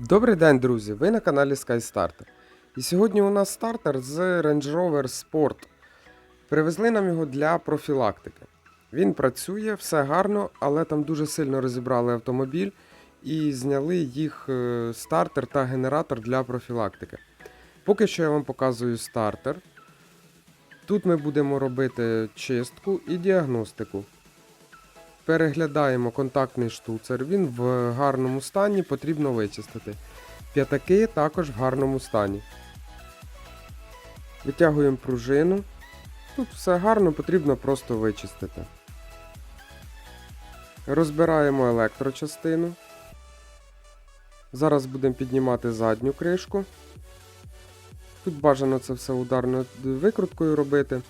Добрий день, друзі! Ви на каналі SkyStarter. І сьогодні у нас стартер з Range Rover Sport. Привезли нам його для профілактики. Він працює, все гарно, але там дуже сильно розібрали автомобіль і зняли їх е, стартер та генератор для профілактики. Поки що я вам показую стартер. Тут ми будемо робити чистку і діагностику. Переглядаємо контактний штуцер. Він в гарному стані, потрібно вичистити. П'ятаки також в гарному стані. Витягуємо пружину. Тут все гарно, потрібно просто вичистити. Розбираємо електрочастину. Зараз будемо піднімати задню кришку. Тут бажано це все ударною викруткою робити.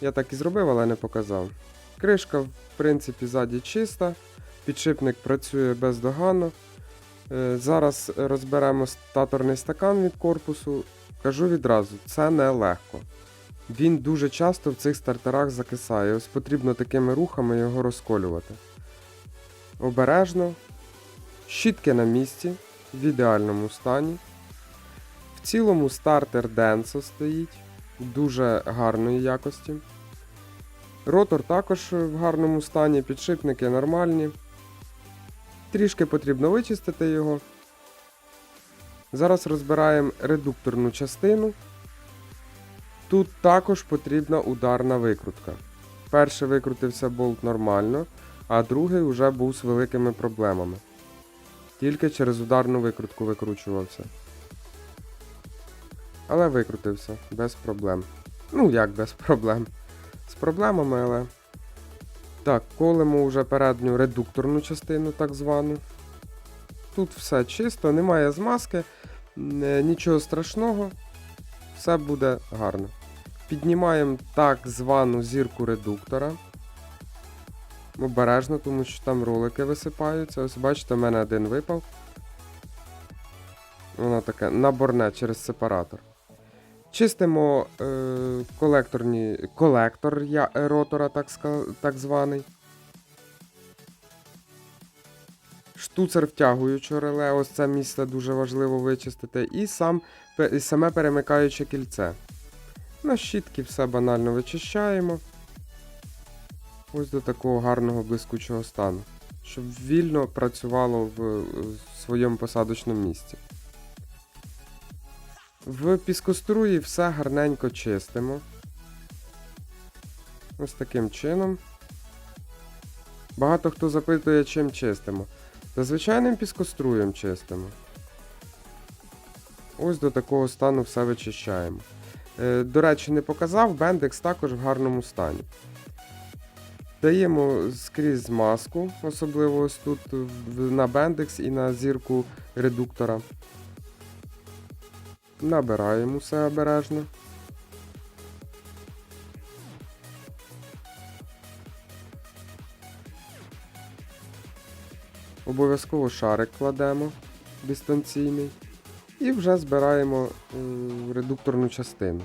Я так і зробив, але не показав. Кришка, в принципі, ззаді чиста. Підшипник працює бездоганно. Е, Зараз розберемо статорний стакан від корпусу. Кажу відразу, це не легко. Він дуже часто в цих стартерах закисає. Ось потрібно такими рухами його розколювати. Обережно. Щітки на місці, в ідеальному стані. В цілому стартер Denso стоїть, дуже гарної якості. Ротор також в гарному стані, підшипники нормальні. Трішки потрібно вичистити його. Зараз розбираємо редукторну частину. Тут також потрібна ударна викрутка. Перший викрутився болт нормально, а другий вже був з великими проблемами. Тільки через ударну викрутку викручувався. Але викрутився без проблем. Ну як без проблем з проблемами, але. Так, колемо вже передню редукторну частину, так звану. Тут все чисто, немає змазки, е, нічого страшного, все буде гарно. Піднімаємо так звану зірку редуктора. Обережно, тому що там ролики висипаються. Ось бачите, в мене один випав. Воно таке наборне через сепаратор. Чистимо е, колекторні, колектор я, е, ротора, так, так званий. Штуцер втягуючого реле, ось це місце дуже важливо вичистити. І, сам, і саме перемикаюче кільце. На щітки все банально вичищаємо. Ось до такого гарного блискучого стану. Щоб вільно працювало в, в своєму посадочному місці. В піскоструї все гарненько чистимо. Ось таким чином. Багато хто запитує, чим чистимо. Та звичайним піскоструєм чистимо. Ось до такого стану все вичищаємо. Е, до речі, не показав, бендекс також в гарному стані. Даємо скрізь змазку, особливо ось тут на бендекс і на зірку редуктора. Набираємо все обережно. Обов'язково шарик кладемо дистанційний. І вже збираємо е, редукторну частину.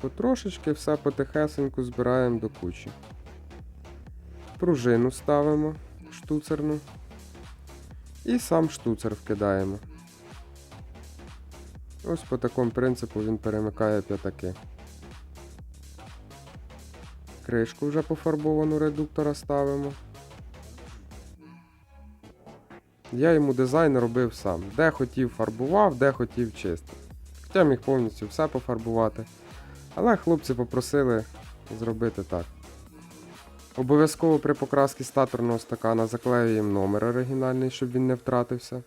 Потрошечки все потихесеньку збираємо до кучі. Пружину ставимо штуцерну. І сам штуцер вкидаємо. Ось по такому принципу він перемикає п'ятаки. Кришку вже пофарбовану редуктора ставимо. Я йому дизайн робив сам. Де хотів фарбував, де хотів чистив. Хоча міг повністю все пофарбувати. Але хлопці попросили зробити так. Обов'язково при покрасці статорного стакана заклеюємо номер оригінальний, щоб він не втратився.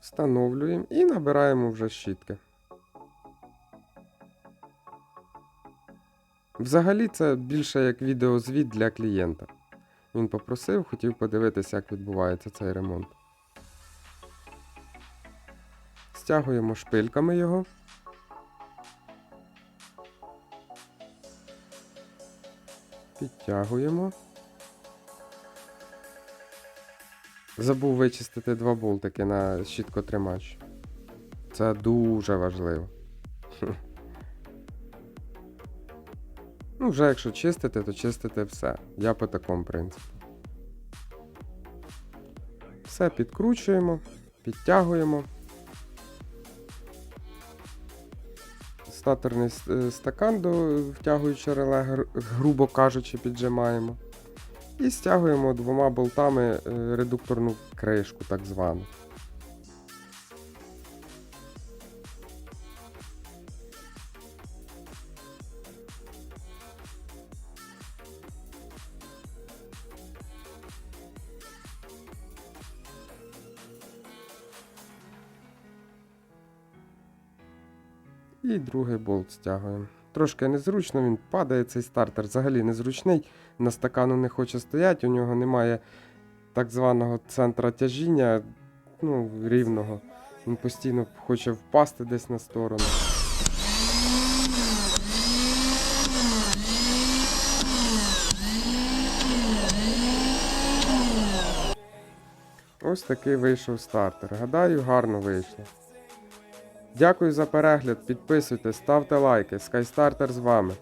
Встановлюємо і набираємо вже щітки. Взагалі це більше як відеозвіт для клієнта. Він попросив, хотів подивитися, як відбувається цей ремонт. Стягуємо шпильками його. Підтягуємо. Забув вичистити два болтики на щіткотримач. Це дуже важливо. Ну, вже якщо чистити, то чистити все. Я по такому принципу. Все підкручуємо, підтягуємо. Статорний е, стакан до втягуючи реле, грубо кажучи, піджимаємо. І стягуємо двома болтами е, редукторну кришку, так звану. І другий болт стягуємо. Трошки незручно, він падає цей стартер, взагалі незручний. На стакану не хоче стояти, у нього немає так званого центра тяжіння, ну, рівного. Він постійно хоче впасти десь на сторону. Ось такий вийшов стартер. Гадаю, гарно вийшло. Дякую за перегляд, підписуйтесь, ставте лайки. SkyStarter з вами.